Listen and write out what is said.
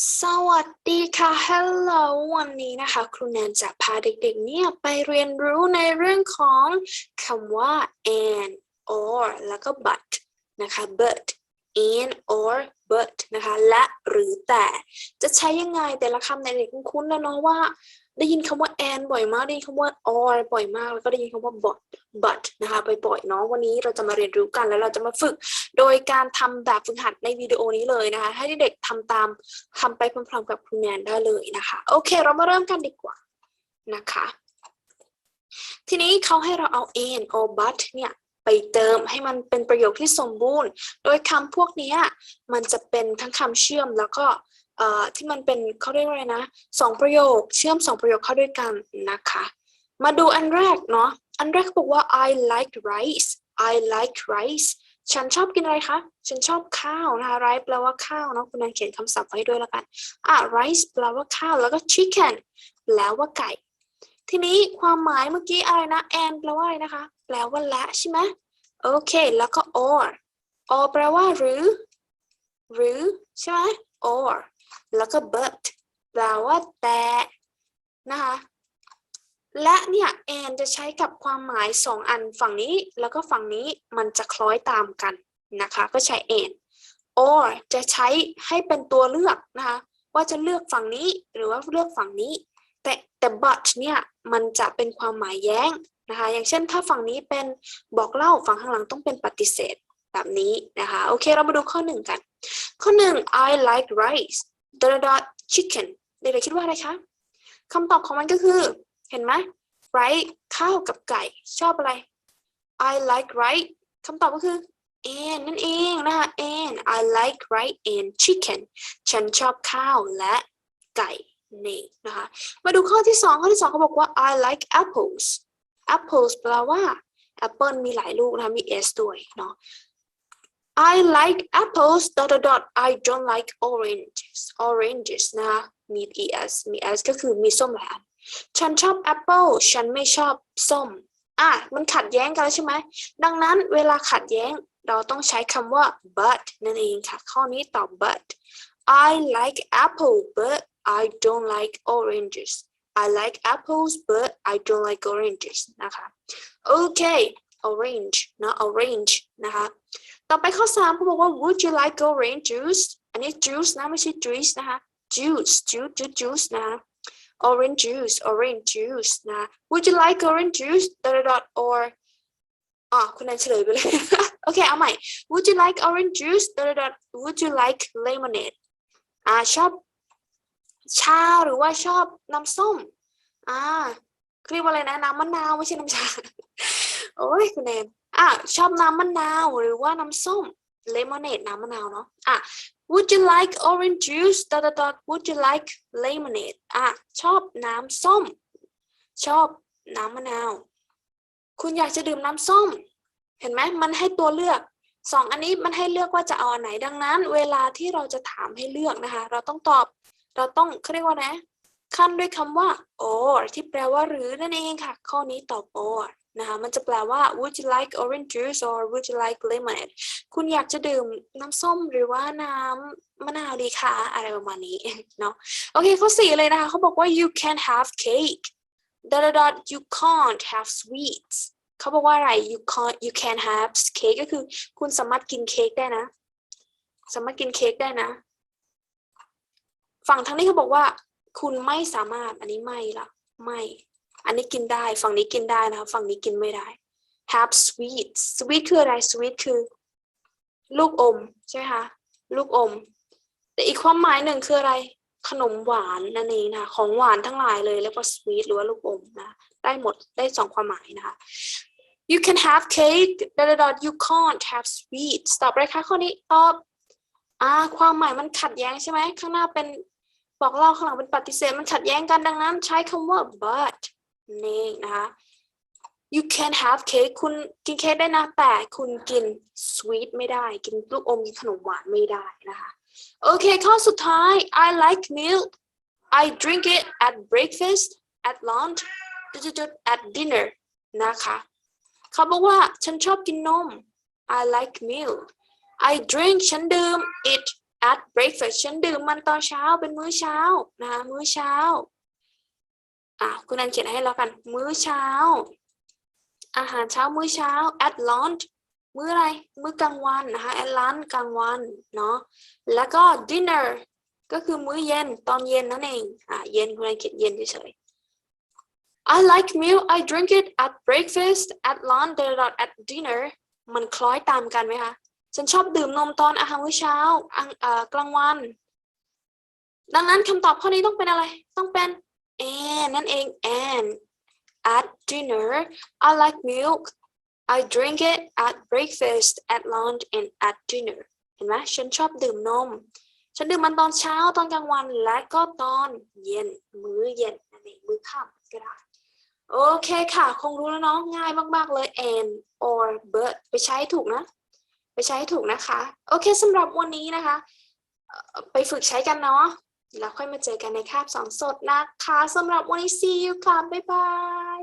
สวัสดีค่ะ Hello วันนี้นะคะ ครูแนนจะพาเด็กๆ เนี่ยไปเรียนรู้ในเรื่องของคำว่า and or แล้วก็ but นะคะ but and or but นะคะและหรือแต่จะใช้ยังไงแต่ละคำในเด็กคุ้นๆแล้วเนาะว่า ได้ยินคำว่า and บ่อยมาก ได้ยินคำว่า or บ่อยมาก แล้วก็ได้ยินคำว่า but but นะคะบ่อยๆเนาะวันนี้เราจะมาเรียนรู้กันแล้วเราจะมาฝึก โดยการทำแบบฝึกหัดในวิดีโอนี้เลยนะคะ ให้เด็กๆทำตามทำไปพร้อมๆกับครูแนนได้เลยนะคะ โอเค เรามาเริ่มกันดีกว่านะคะ ทีนี้เขาให้เราเอา and or but เนี่ย ไปเติมให้มันเป็นประโยคที่สมบูรณ์ โดยคำพวกนี้มันจะเป็นทั้งคำเชื่อมแล้วก็ที่มันเป็นเขาเรียกว่าอะไรนะสองประโยคเชื่อมสองประโยคเข้าด้วยกันนะคะ มาดูอันแรกเนาะอันแรกเขาบอกว่า I like rice I like rice ฉันชอบกินอะไรคะ ฉันชอบข้าวนะคะ rice แปลว่าข้าวเนาะคุณนายเขียนคำศัพท์ไว้ด้วยแล้วกันอะ rice แปลว่าข้าวแล้วก็ chicken แปลว่าไก่ ทีนี้ความหมายเมื่อกี้อะไรนะ and แปลว่าอะไรนะคะ แปลว่าและใช่ไหมโอเค แล้วก็ or or แปลว่าหรือ หรือใช่ไหม or แล้วก็ but แปลว่าแต่นะคะ และเนี่ย and จะใช้กับความหมายสองอันฝั่งนี้แล้วก็ฝั่งนี้มันจะคล้อยตามกันนะคะ ก็ใช้ and or จะใช้ให้เป็นตัวเลือกนะคะ ว่าจะเลือกฝั่งนี้หรือว่าเลือกฝั่งนี้ แต่แต่ but เนี่ยมันจะเป็นความหมายแย้งนะคะอย่างเช่นถ้าฝั่งนี้เป็นบอกเล่าฝั่งข้างหลังต้องเป็นปฏิเสธแบบนี้นะคะโอเคเรามาดูข้อหนึ่งกัน ข้อหนึ่ง I like rice dot dot chicken เด็กๆคิดว่าอะไรคะคำตอบของมันก็คือเห็นไหม rice ข้าวกับไก่ชอบอะไร I like rice คำตอบก็คือ and นั่นเองนะคะ and I like rice and chicken ฉันชอบข้าวและไก่ นี่นะคะมาดูข้อที่สองข้อที่สองเขาบอกว่า I like apples apples แปลว่า apple มีหลายลูกนะคะมี s ด้วยเนาะ I like apples dot dot dot I don't like oranges oranges นะคะมี es มี s ก็คือมีส้มหลายอันฉันชอบแอปเปิลฉันไม่ชอบส้มอะมันขัดแย้งกันแล้วใช่ไหม ดังนั้นเวลาขัดแย้งเราต้องใช้คำว่า but นั่นเองค่ะ ข้อนี้ตอบ but I like apple but I don't like oranges I like apples but I don't like oranges นะคะ โอเค orange นะ orange นะคะ ต่อไปข้อสามเขาบอกว่า would you like orange juice อันนี้ juice นะ ไม่ใช่ juice นะคะ juice juice juice juice นะ orange juice orange juice นะ would you like orange juice dot dot dot or อ่ะคุณแนนเฉลยไปเลย โอเค เอาใหม่ would you like orange juice dot dot dot would you like lemonade อ่าชอบ ชาหรือว่าชอบน้ำส้ม อ่าเรียกว่าอะไรนะน้ำมะนาวไม่ใช่น้ำชา โอ้ยคุณแนนอะชอบน้ำมะนาวหรือว่าน้ำส้ม lemonade น้ำมะนาวเนาะอะ Would you like orange juice dot dot dot Would you like lemonade อะชอบน้ำส้ม ชอบน้ำมะนาว คุณอยากจะดื่มน้ำส้ม เห็นไหมมันให้ตัวเลือกสองอันนี้มันให้เลือกว่าจะเอาอันไหนดังนั้น เวลาที่เราจะถามให้เลือกนะคะ เราต้องตอบ เราต้องเขาเรียกว่านะ ขั้นด้วยคำว่า or ที่แปลว่าหรือนั่นเองค่ะ ข้อนี้ตอบ or นะคะมันจะแปลว่า would you like orange juice or would you like lemonade คุณอยากจะดื่มน้ำส้มหรือว่าน้ำมะนาวดีคะอะไรประมาณนี้เนาะโอเคข้อสี่เลยนะคะเขาบอกว่า you can have cake dot dot dot you can't have sweets เขาบอกว่าอะไร you can't you can have cake ก็คือคุณสามารถกินเค้กได้นะ สามารถกินเค้กได้นะ ฝั่งทางนี้เขาบอกว่า คุณไม่สามารถอันนี้ไม่ละไม่ อันนี้กินได้ ฝั่งนี้กินได้นะคะฝั่งนี้กินไม่ได้ have sweet sweet คืออะไร sweet คือ ลูกอม ใช่ไหมคะลูกอม แต่อีกความหมายหนึ่งคืออะไรขนมหวานนั่นเองนะคะของหวานทั้งหลายเลยแล้วก็ sweet หรือว่าลูกอมนะได้หมดได้สองความหมายนะคะ you can have cake dot dot you can't have sweet ตอบอะไรคะข้อนี้ตอบ อ่า ความหมายมันขัดแย้งใช่ไหมข้างหน้าเป็นบอกเล่าข้างหลังเป็นปฏิเสธมันขัดแย้งกันดังนั้น ใช้คำว่า but นี่นะคะ you can have cake คุณกินเค้กได้นะ แต่คุณกิน sweet ไม่ได้ กินลูกอม กินขนมหวานไม่ได้นะคะ โอเค ข้อสุดท้าย I like milk I drink it at breakfast at lunch at dinner นะคะ เขาบอกว่าฉันชอบกินนม I like milk I drink ฉันดื่ม it at breakfast ฉันดื่มมันตอนเช้าเป็นมื้อเช้านะคะมื้อเช้าอะคุณนันเขียนให้แล้วกัน มื้อเช้า อาหารเช้ามื้อเช้า at lunch มื้ออะไร มื้อกลางวันนะคะ at lunch กลางวันเนาะแล้วก็ dinner ก็คือมื้อเย็นตอนเย็นนั่นเองอะเย็นคุณนันเขียนเย็นเฉย I like milk I drink it at breakfast at lunch at dinner มันคล้อยตามกันไหมคะ ฉันชอบดื่มนมตอนอาหารมื้อเช้าอังเอ่อกลางวัน ดังนั้นคำตอบข้อนี้ต้องเป็นอะไร ต้องเป็น and นั่นเอง and at dinner I like milk I drink it at breakfast at lunch and at dinner เห็นไหมฉันชอบดื่มนม ฉันดื่มมันตอนเช้าตอนกลางวันและก็ตอนเย็น มื้อเย็นนั่นเองมื้อค่ำก็ได้โอเคค่ะ คงรู้แล้วเนาะง่ายมาก ๆ เลย and or but ไปใช้ถูกนะ ไปใช้ถูกนะคะ โอเคสำหรับวันนี้นะคะ ไปฝึกใช้กันเนาะแล้วค่อยมาเจอกันในคาบสอนสดนะคะสำหรับวันนี้ see you ค่ะบ๊ายบาย